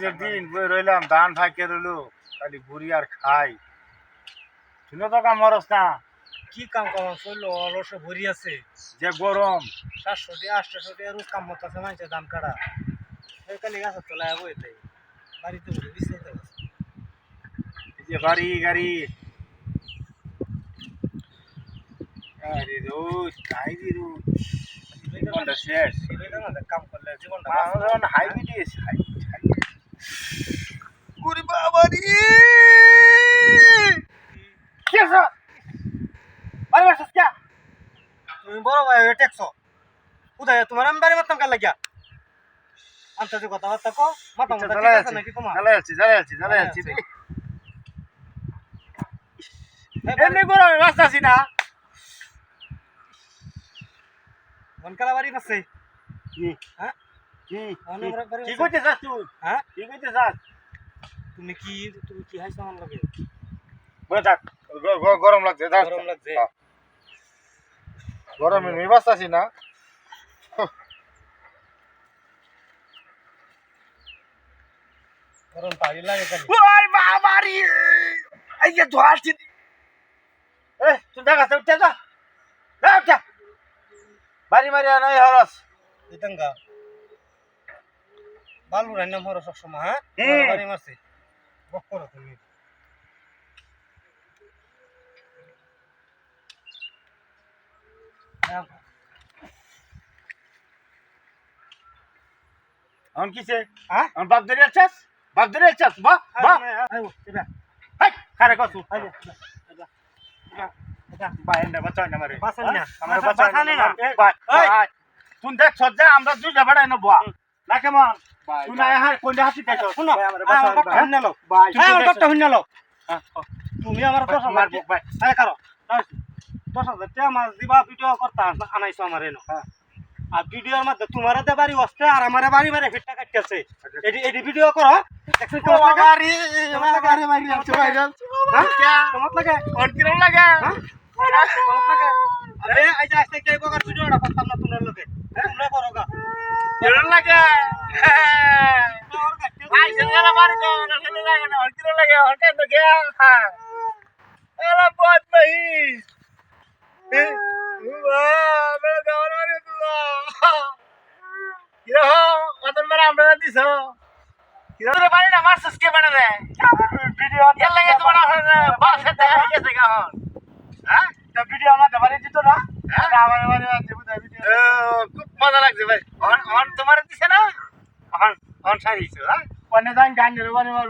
যে দিন বই রইলাম ধান ফাঁকে রইল খালি বুড়ি আর খাই। শুনে তো কাম মরস না। কি কাম কাম করল অলস ভরি আছে। যে গরম। সাতশো টি আটশো টি রোজ কাম মতো আছে মানুষের দাম কাটা সেই কালি গাছের তলায় বই তাই বাড়িতে বলে যে বাড়ি গাড়ি। আরে রোজ খাই দি রোজ। জীবনটা শেষ। কাম করলে জীবনটা হাইবি দিয়েছে হাইবি গুরি বাবারি কি আছে বাড়ি বাসস কে তুমি বড় ভাই টেকছো। কোথায় তোমার আমি বাড়ি মারতাম কাল লাগিয়া? আন্তর্জাতিক কথাবার্তা কো মাথা মাথা ঠিক আছে নাকি তোমার? জ্বালাই আছি জ্বালাই আছি জ্বালাই আছি জ্বালাই এমনি গরম ব্যস্ত আছি না। মনকালা বাড়ি পাচ্ছে হ্যাঁ? কি। করতে চাস তুই? হ্যাঁ? কি করতে চাস? তুমি কি তুমি কি হাইছো আমার লগে? বলে থাক গরম লাগছে। গরম লাগছে। হ্যাঁ। গরমে আমি ব্যস্ত আছি না। গরম পানি লাগে ওই বাবারি! এই যে ধোয়াছি এ তুই দেখা উঠতে যা। যা উঠা। বাড়ি মারি নয় হরস। ইতাঙ্গা বালু রান্না মরো সবসময় হ্যাঁ? বাড়ি মারছে। বক করো তুমি। এখন কিসে হ্যাঁ? বাপ ধরে আছিস? বাপ ধরে আছিস? বা বা। হাই খারে কসু? না। আমার দুইটা বাড়াই না বুয়া না কেমন হ্যাঁ হ্যাঁ হ্যাঁ, তুমি আমার দশ হাজার টাকা মাছ দিবা ভিডিও করতে আনাইছো আমার এনো আর ভিডিওর মধ্যে তোমার দে বাড়ি আসছে আর আমার বাড়ি মারে আছে। ভাইরাল কেমন লাগে? আর কি রকম লাগে? কেমন লাগে? আরে আজ কে কোকার ভিডিওটা করতাম না তোমার লগে? তোমরা করো গা কেমন লাগে? ভাই সঙ্গে লাগে আর কেন গে হ্যাঁ এলা বদমাইশ খুব মজা লাগছে ভাই তোমার দিছে না অন সারিছো হ্যাঁ? অন্য গান বারে